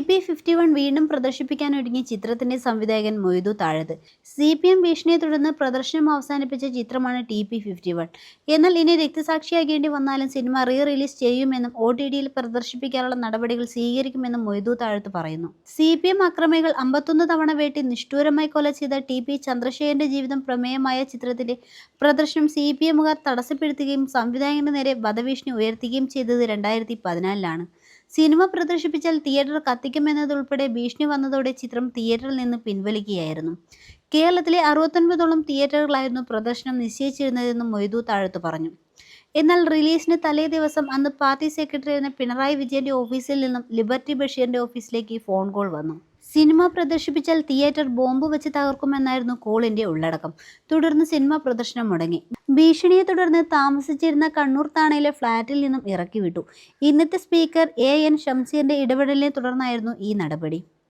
P fifty one വീണ്ടും പ്രദർശിപ്പിക്കാനൊരുങ്ങിയ ചിത്രത്തിന്റെ സംവിധായകൻ Moidu Thazhath C P M ഭീഷണിയെ തുടർന്ന് പ്രദർശനം അവസാനിപ്പിച്ച ചിത്രമാണ് ടി പി ഫിഫ്റ്റി വൺ എന്നാൽ ഇനി രക്തസാക്ഷിയാകേണ്ടി വന്നാലും സിനിമ റീ റിലീസ് ചെയ്യുമെന്നും ഒ ടി ഡിയിൽ പ്രദർശിപ്പിക്കാനുള്ള നടപടികൾ സ്വീകരിക്കുമെന്നും മൊയ്തു താഴത്ത് പറയുന്നു. സി പി എം അക്രമികൾ അമ്പത്തൊന്ന് തവണ വേട്ടി നിഷ്ഠൂരമായി കൊല ചെയ്ത ടി പി ചന്ദ്രശേഖരന്റെ ജീവിതം പ്രമേയമായ ചിത്രത്തിന്റെ പ്രദർശനം സി പി എമ്മുകാർ തടസ്സപ്പെടുത്തുകയും സംവിധായകന്റെ നേരെ വധഭീഷണി ഉയർത്തുകയും ചെയ്തത് രണ്ടായിരത്തി പതിനാലിലാണ്. സിനിമ പ്രദർശിപ്പിച്ചാൽ തിയേറ്റർ കത്തിക്കുമെന്നതുൾപ്പെടെ ഭീഷണി വന്നതോടെ ചിത്രം തിയേറ്ററിൽ നിന്ന് പിൻവലിക്കുകയായിരുന്നു. കേരളത്തിലെ അറുപത്തൊൻപതോളം തിയേറ്ററുകളായിരുന്നു പ്രദർശനം നിശ്ചയിച്ചിരുന്നതെന്നും മൊയ്തു താഴത്ത് പറഞ്ഞു. എന്നാൽ റിലീസിന് തലേ ദിവസം അന്ന് പാർട്ടി സെക്രട്ടറി ആയിരുന്ന പിണറായി വിജയന്റെ ഓഫീസിൽ നിന്നും ലിബർട്ടി ബഷീറിന്റെ ഓഫീസിലേക്ക് ഫോൺ കോൾ വന്നു. സിനിമ പ്രദർശിപ്പിച്ചാൽ തിയേറ്റർ ബോംബ് വെച്ച് തകർക്കുമെന്നായിരുന്നു കോളിന്റെ ഉള്ളടക്കം. തുടർന്ന് സിനിമ പ്രദർശനം മുടങ്ങി. ഭീഷണിയെ തുടർന്ന് താമസിച്ചിരുന്ന കണ്ണൂർ താണയിലെ ഫ്ളാറ്റിൽ നിന്നും ഇറക്കിവിട്ടു. ഇന്നത്തെ സ്പീക്കർ എ എൻ ഷംസീറിന്റെ ഇടപെടലിനെ തുടർന്നായിരുന്നു ഈ നടപടി.